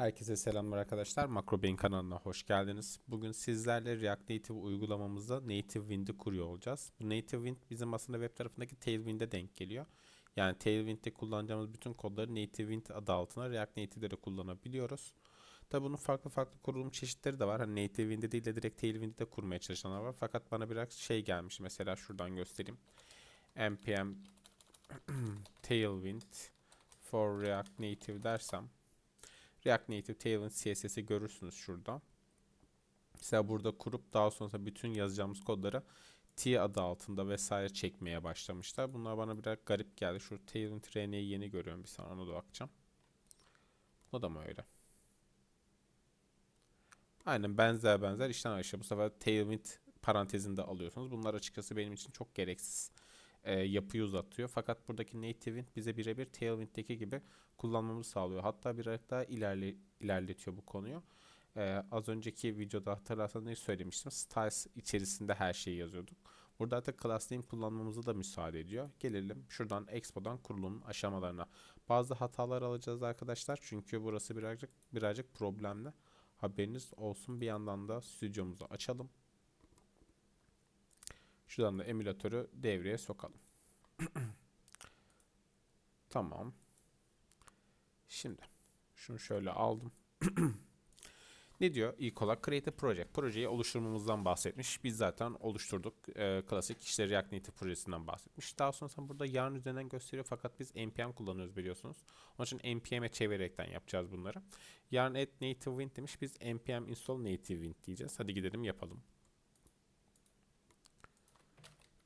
Herkese selamlar arkadaşlar. Makro Beyin kanalına hoş geldiniz. Bugün sizlerle React Native uygulamamızda Native Wind'i kuruyor olacağız. Bu Native Wind bizim aslında web tarafındaki Tailwind'e denk geliyor. Yani Tailwind'de kullanacağımız bütün kodları Native Wind adı altına React Native'de de kullanabiliyoruz. Tabi bunun farklı farklı kurulum çeşitleri de var. Hani Native Wind'de değil de direkt Tailwind'de de kurmaya çalışanlar var. Fakat bana biraz şey gelmiş. Mesela şuradan göstereyim. npm Tailwind for React Native dersem React Native Tailwind CSS'i görürsünüz şurada. Mesela burada kurup daha sonra bütün yazacağımız kodları T adı altında vesaire çekmeye başlamışlar. Bunlar bana biraz garip geldi. Şu Tailwind RN'yi yeni görüyorum. Bir saniye ona da bakacağım. Bu da mı öyle? Aynen benzer benzer işten aşağı. Bu sefer Tailwind parantezinde alıyorsunuz. Bunlar açıkçası benim için çok gereksiz e, yapıyı uzatıyor. Fakat buradaki Native Wind bize birebir Tailwind'deki gibi kullanmamızı sağlıyor. Hatta birazcık daha ilerle, ilerletiyor bu konuyu. Ee, az önceki videoda hatırlarsanız ne söylemiştim? Styles içerisinde her şeyi yazıyorduk. Burada artık class name kullanmamızı da müsaade ediyor. Gelelim şuradan Expo'dan kurulumun aşamalarına. Bazı hatalar alacağız arkadaşlar. Çünkü burası birazcık birazcık problemli. Haberiniz olsun. Bir yandan da stüdyomuzu açalım. Şuradan da emülatörü devreye sokalım. tamam. Şimdi şunu şöyle aldım. ne diyor? İlk olarak create a project. Projeyi oluşturmamızdan bahsetmiş. Biz zaten oluşturduk. Ee, klasik işte React Native projesinden bahsetmiş. Daha sonra burada yarn üzerinden gösteriyor fakat biz npm kullanıyoruz biliyorsunuz. Onun için npm'e çevirerekten yapacağız bunları. Yarn add native wind demiş. Biz npm install native wind diyeceğiz. Hadi gidelim yapalım.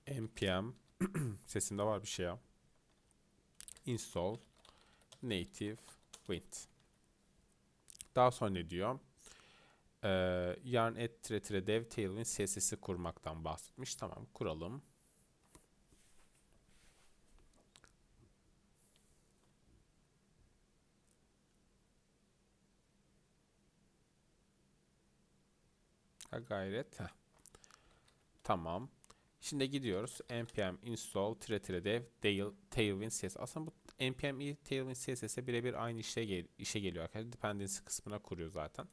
Npm sesimde var bir şey ya. Install native wind. Daha sonra ne diyor? Ee, yarn et tire tire dev tailwind CSS'i kurmaktan bahsetmiş. Tamam kuralım. Ha gayret. Heh. Tamam. Şimdi gidiyoruz. npm install tire tire dev tailwind CSS. Aslında bu npm tailwind CSS'e birebir aynı işe, gel işe geliyor arkadaşlar. Dependency kısmına kuruyor zaten.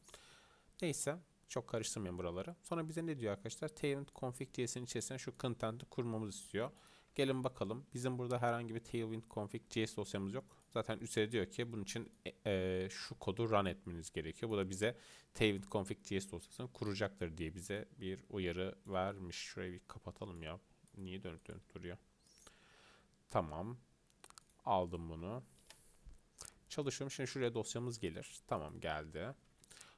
Neyse. Çok karıştırmayın buraları. Sonra bize ne diyor arkadaşlar? Tailwind config JS'in içerisine şu content'i kurmamızı istiyor. Gelin bakalım. Bizim burada herhangi bir Tailwind config JS dosyamız yok. Zaten üstte diyor ki bunun için e, e, şu kodu run etmeniz gerekiyor. Bu da bize Tailwind config JS dosyasını kuracaktır diye bize bir uyarı vermiş. Şurayı bir kapatalım ya. Niye dönüp dönüp duruyor? Tamam. Aldım bunu. Çalışıyorum. Şimdi şuraya dosyamız gelir. Tamam geldi.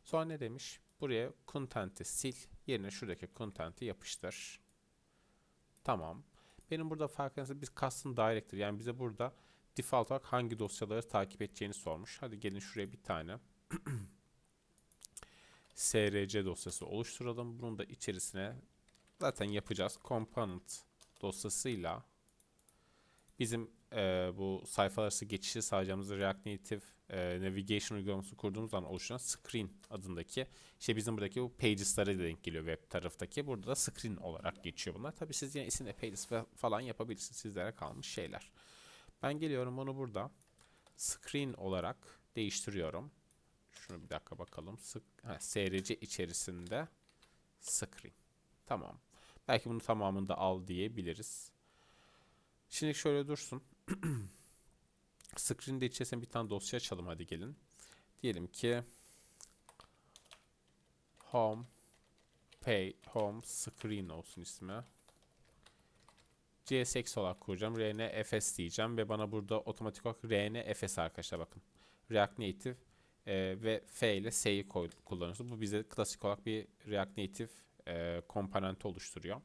Sonra ne demiş? Buraya content'i sil. Yerine şuradaki content'i yapıştır. Tamam. Benim burada farkındaysanız biz custom director yani bize burada default olarak hangi dosyaları takip edeceğini sormuş. Hadi gelin şuraya bir tane src dosyası oluşturalım. Bunun da içerisine zaten yapacağız. Component dosyasıyla bizim e, bu sayfa arası geçişi sağlayacağımız React Native e, Navigation uygulaması kurduğumuz zaman oluşan Screen adındaki işte bizim buradaki bu Pages'lara denk geliyor web taraftaki. Burada da Screen olarak geçiyor bunlar. Tabii siz yine isimle Pages falan yapabilirsiniz. Sizlere kalmış şeyler. Ben geliyorum onu burada Screen olarak değiştiriyorum. Şunu bir dakika bakalım. Sık, ha, SRC içerisinde Screen. Tamam. Belki bunu tamamında al diyebiliriz. Şimdi şöyle dursun. Screen'de içerisine bir tane dosya açalım hadi gelin. Diyelim ki home pay home screen olsun ismi. CSX olarak kuracağım. RNFS diyeceğim ve bana burada otomatik olarak RNFS arkadaşlar bakın. React Native e, ve F ile S'yi kullanıyoruz. Bu bize klasik olarak bir React Native e, komponenti oluşturuyor.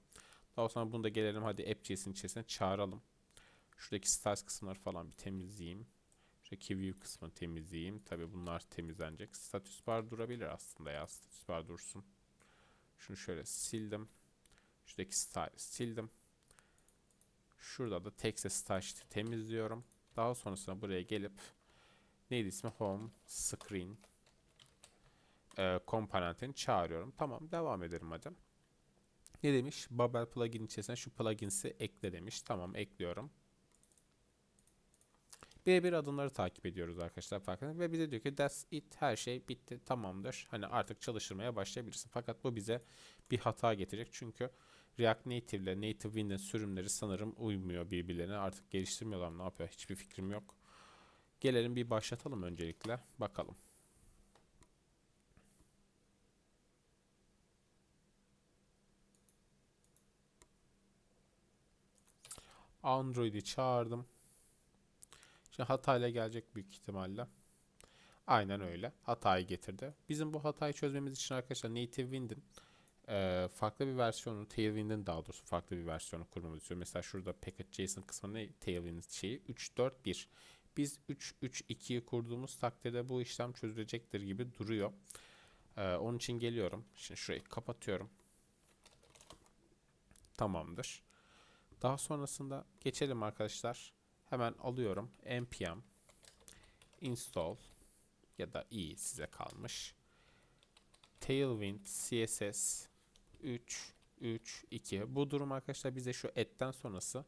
Daha sonra bunu da gelelim hadi app.js'in içerisine çağıralım. Şuradaki styles kısımları falan bir temizleyeyim. Şuradaki view kısmını temizleyeyim. Tabi bunlar temizlenecek. Status bar durabilir aslında ya. Status bar dursun. Şunu şöyle sildim. Şuradaki style sildim. Şurada da text style temizliyorum. Daha sonrasında buraya gelip neydi ismi? Home screen e, komponentini çağırıyorum. Tamam devam edelim hadi. Ne demiş? Babel plugin içerisine şu plugins'i ekle demiş. Tamam ekliyorum. Birebir adımları takip ediyoruz arkadaşlar farkında ve bize diyor ki that's it her şey bitti tamamdır. Hani artık çalıştırmaya başlayabilirsin. Fakat bu bize bir hata getirecek çünkü React Native ile Native Wind'in sürümleri sanırım uymuyor birbirlerine. Artık geliştirmiyorlar ne yapıyor hiçbir fikrim yok. Gelelim bir başlatalım öncelikle bakalım. Android'i çağırdım. Şimdi hatayla gelecek büyük ihtimalle. Aynen öyle. Hatayı getirdi. Bizim bu hatayı çözmemiz için arkadaşlar Native Wind'in e, farklı bir versiyonu, Tailwind'in daha doğrusu farklı bir versiyonu kurmamızı istiyor. Mesela şurada package.json kısmı ne? Tailwind'in şeyi 3.4.1. Biz 3.3.2'yi kurduğumuz takdirde bu işlem çözülecektir gibi duruyor. E, onun için geliyorum. Şimdi şurayı kapatıyorum. Tamamdır. Daha sonrasında geçelim arkadaşlar. Hemen alıyorum. npm install ya da i size kalmış. Tailwind CSS 3 3 2. Bu durum arkadaşlar bize şu etten sonrası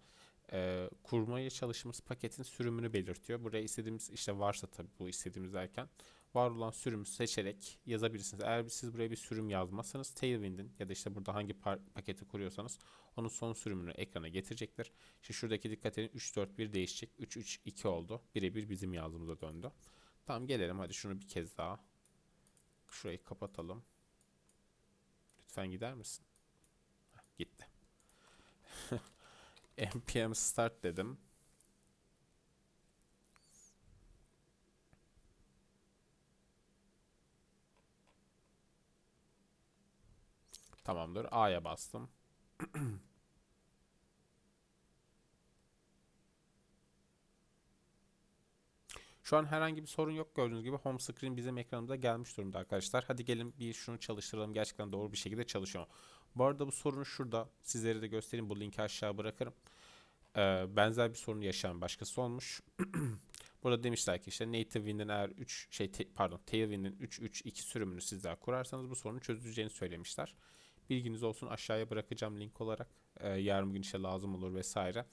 e, kurmaya çalıştığımız paketin sürümünü belirtiyor. Buraya istediğimiz işte varsa tabii bu istediğimiz derken var olan sürümü seçerek yazabilirsiniz. Eğer siz buraya bir sürüm yazmazsanız Tailwind'in ya da işte burada hangi paketi kuruyorsanız onun son sürümünü ekrana getirecektir. Şimdi şuradaki dikkat edin 341 değişecek. 332 oldu. Birebir bizim yazdığımıza döndü. Tamam gelelim hadi şunu bir kez daha. Şurayı kapatalım. Lütfen gider misin? Heh, gitti. npm start dedim. Tamamdır. A'ya bastım. Şu an herhangi bir sorun yok gördüğünüz gibi home screen bizim ekranımıza gelmiş durumda arkadaşlar. Hadi gelin bir şunu çalıştıralım gerçekten doğru bir şekilde çalışıyor. Bu arada bu sorunu şurada sizlere de göstereyim bu linki aşağı bırakırım. Ee, benzer bir sorun yaşayan başkası olmuş. Burada demişler ki işte Native Wind'in eğer 3 şey pardon Tailwind'in 3.3.2 sürümünü sizler kurarsanız bu sorunu çözüleceğini söylemişler. Bilginiz olsun aşağıya bırakacağım link olarak. Ee, yarın gün işe lazım olur vesaire.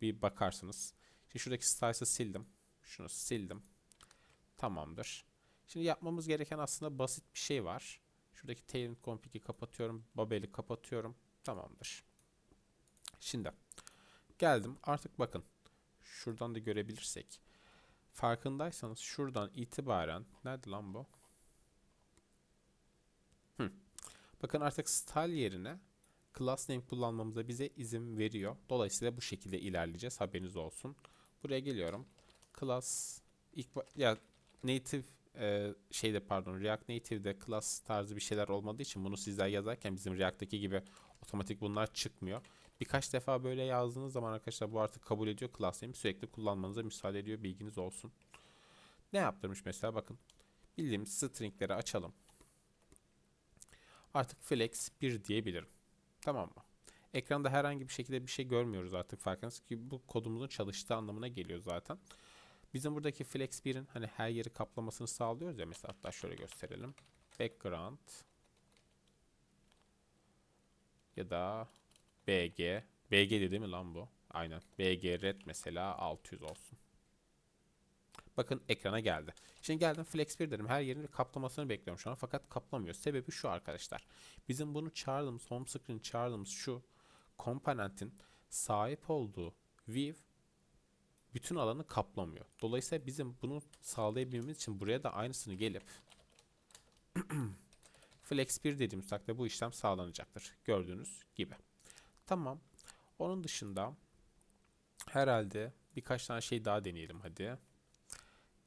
Bir bakarsınız. Şimdi şuradaki styles'ı sildim. Şunu sildim. Tamamdır. Şimdi yapmamız gereken aslında basit bir şey var. Şuradaki Tailwind config'i kapatıyorum. Babel'i kapatıyorum. Tamamdır. Şimdi geldim. Artık bakın. Şuradan da görebilirsek. Farkındaysanız şuradan itibaren nerede lan bu? Bakın artık style yerine class name kullanmamıza bize izin veriyor. Dolayısıyla bu şekilde ilerleyeceğiz. Haberiniz olsun. Buraya geliyorum class ilk ya native e, şeyde pardon React Native'de class tarzı bir şeyler olmadığı için bunu sizler yazarken bizim React'taki gibi otomatik bunlar çıkmıyor. Birkaç defa böyle yazdığınız zaman arkadaşlar bu artık kabul ediyor class name'i sürekli kullanmanıza müsaade ediyor bilginiz olsun. Ne yaptırmış mesela bakın. Bildiğimiz stringleri açalım. Artık flex 1 diyebilirim. Tamam mı? Ekranda herhangi bir şekilde bir şey görmüyoruz artık farkınız ki bu kodumuzun çalıştığı anlamına geliyor zaten. Bizim buradaki flex 1'in hani her yeri kaplamasını sağlıyoruz ya mesela hatta şöyle gösterelim. Background ya da BG. BG dedi mi lan bu? Aynen. BG red mesela 600 olsun. Bakın ekrana geldi. Şimdi geldim flex 1 dedim. Her yerin kaplamasını bekliyorum şu an. Fakat kaplamıyor. Sebebi şu arkadaşlar. Bizim bunu çağırdığımız home screen çağırdığımız şu komponentin sahip olduğu view bütün alanı kaplamıyor. Dolayısıyla bizim bunu sağlayabilmemiz için buraya da aynısını gelip flex 1 dediğimiz takdirde bu işlem sağlanacaktır. Gördüğünüz gibi. Tamam. Onun dışında herhalde birkaç tane şey daha deneyelim hadi.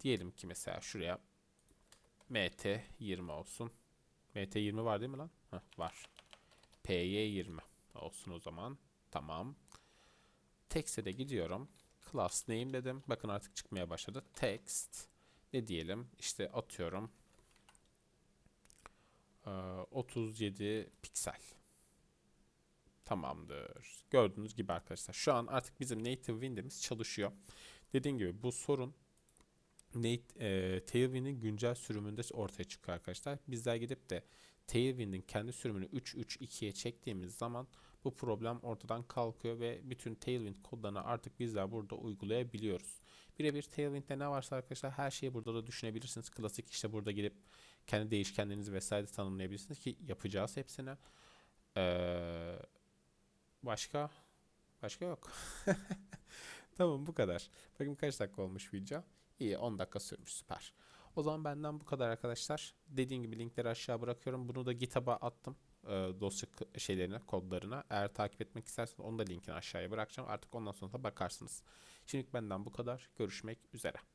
Diyelim ki mesela şuraya MT20 olsun. MT20 var değil mi lan? Heh, var. PY20 olsun o zaman. Tamam. Text'e de gidiyorum class name dedim. Bakın artık çıkmaya başladı. Text ne diyelim? İşte atıyorum 37 piksel. Tamamdır. Gördüğünüz gibi arkadaşlar şu an artık bizim native wind'imiz çalışıyor. Dediğim gibi bu sorun Nate, e, Tailwind'in güncel sürümünde ortaya çıkıyor arkadaşlar. Bizler gidip de Tailwind'in kendi sürümünü 3.3.2'ye çektiğimiz zaman bu problem ortadan kalkıyor ve bütün Tailwind kodlarını artık bizler burada uygulayabiliyoruz. Birebir Tailwind'de ne varsa arkadaşlar her şeyi burada da düşünebilirsiniz. Klasik işte burada girip kendi değişkenlerinizi vesaire tanımlayabilirsiniz ki yapacağız hepsini. Ee, başka başka yok. Tamam bu kadar. Bakın kaç dakika olmuş video. İyi 10 dakika sürmüş süper. O zaman benden bu kadar arkadaşlar. Dediğim gibi linkleri aşağı bırakıyorum. Bunu da GitHub'a attım. e, dosya şeylerine, kodlarına. Eğer takip etmek isterseniz onu da linkini aşağıya bırakacağım. Artık ondan sonra da bakarsınız. Şimdilik benden bu kadar. Görüşmek üzere.